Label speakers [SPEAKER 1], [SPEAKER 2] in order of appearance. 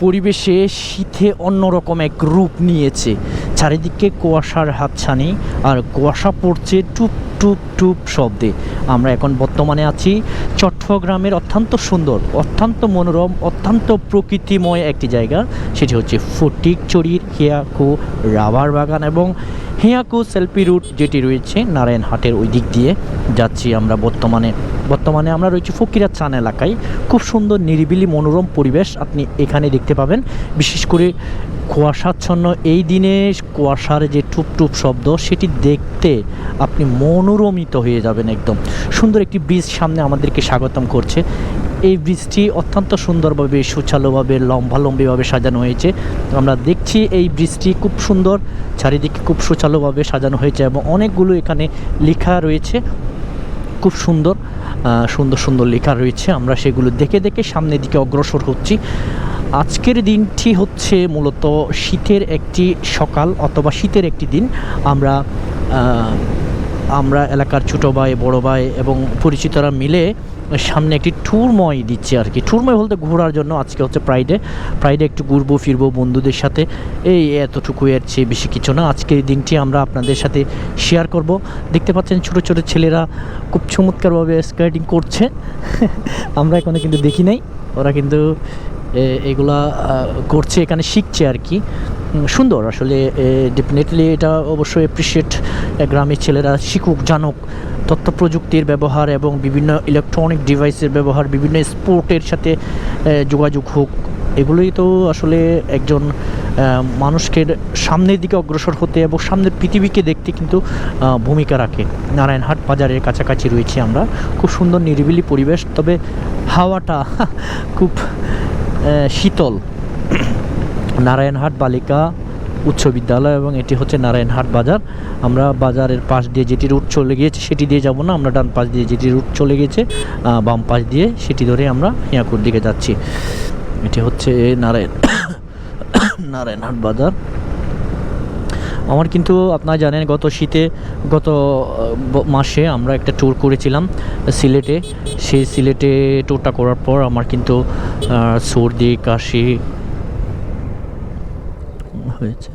[SPEAKER 1] পরিবেশে শীতে অন্যরকম এক রূপ নিয়েছে। চারিদিকে কুয়াশার হাতছানি আর কুয়াশা পড়ছে টুপ টুপ টুপ শব্দে। আমরা এখন বর্তমানে আছি চট্টগ্রামের অত্যন্ত সুন্দর, অত্যন্ত মনোরম, অত্যন্ত প্রকৃতিময় একটি জায়গা। সেটি হচ্ছে ফটিকচুরির হিয়াকু রাবার বাগান এবং হিয়াকু সেলফি রুট, যেটি রয়েছে নারায়ণহাটের ওই দিক দিয়ে। যাচ্ছি আমরা বর্তমানে। বর্তমানে আমরা রয়েছি ফকিরা চান এলাকায়। খুব সুন্দর, নিরিবিলি, মনোরম পরিবেশ আপনি এখানে দেখতে পাবেন। বিশেষ করে কুয়াশাচ্ছন্ন এই দিনে কুয়াশার যে টুপ টুপ শব্দ, সেটি দেখতে আপনি মনোরমিত হয়ে যাবেন একদম। সুন্দর একটি ব্রিজ সামনে আমাদেরকে স্বাগতম করছে। এই ব্রিজটি অত্যন্ত সুন্দরভাবে, সুচালুভাবে, লম্বালম্বিভাবে সাজানো হয়েছে। আমরা দেখছি এই ব্রিজটি খুব সুন্দর, চারিদিকে খুব সুচালুভাবে সাজানো হয়েছে এবং অনেকগুলো এখানে লেখা রয়েছে। খুব সুন্দর সুন্দর সুন্দর লেখা রয়েছে। আমরা সেগুলো দেখে দেখে সামনের দিকে অগ্রসর হচ্ছি। আজকের দিনটি হচ্ছে মূলত শীতের একটি সকাল অথবা শীতের একটি দিন। আমরা আমরা এলাকার ছোটো ভাই, বড় ভাই এবং পরিচিতরা মিলে সামনে একটি ট্যুরময় দিচ্ছে আর কি। ট্যুরময় বলতে ঘোরার জন্য আজকে হচ্ছে ফ্রাইডে ফ্রাইডে একটু ঘুরবো, ফিরবো বন্ধুদের সাথে। এই এতটুকু এর চেয়ে বেশি কিছু না। আজকের দিনটি আমরা আপনাদের সাথে শেয়ার করব। দেখতে পাচ্ছেন ছোটো ছোটো ছেলেরা খুব চমৎকারভাবে স্কেটিং করছে। আমরা এখানে কিন্তু দেখি নাই। ওরা কিন্তু এগুলা করছে, এখানে শিখছে আর কি। সুন্দর। আসলে ডেফিনেটলি এটা অবশ্যই অ্যাপ্রিসিয়েট গ্রামের ছেলেরা শিখুক, জানুক। তথ্য প্রযুক্তির ব্যবহার এবং বিভিন্ন ইলেকট্রনিক ডিভাইসের ব্যবহার, বিভিন্ন স্পোর্টের সাথে যোগাযোগ হোক। এগুলোই তো আসলে একজন মানুষকে সামনের দিকে অগ্রসর হতে এবং সামনের পৃথিবীকে দেখতে কিন্তু ভূমিকা রাখে। নারায়ণহাট বাজারের কাছাকাছি রয়েছি আমরা। খুব সুন্দর নিরিবিলি পরিবেশ, তবে হাওয়াটা খুব শীতল। নারায়ণহাট বালিকা উচ্চ বিদ্যালয় এবং এটি হচ্ছে নারায়ণহাট বাজার। আমরা বাজারের পাশ দিয়ে যেটি রুট চলে গিয়েছে সেটি দিয়ে যাব না, আমরা ডান পাশ দিয়ে যেটি রুট চলে গিয়েছে বাম পাশ দিয়ে সেটি ধরে আমরা হিয়াকুর দিকে যাচ্ছি। এটি হচ্ছে নারায়ণ নারায়ণহাট বাজার। আমার কিন্তু আপনারা জানেন, গত শীতে, গত মাসে আমরা একটা ট্যুর করেছিলাম সিলেটে। সেই সিলেটে ট্যুরটা করার পর আমার কিন্তু সর্দি, কাশি হয়েছে।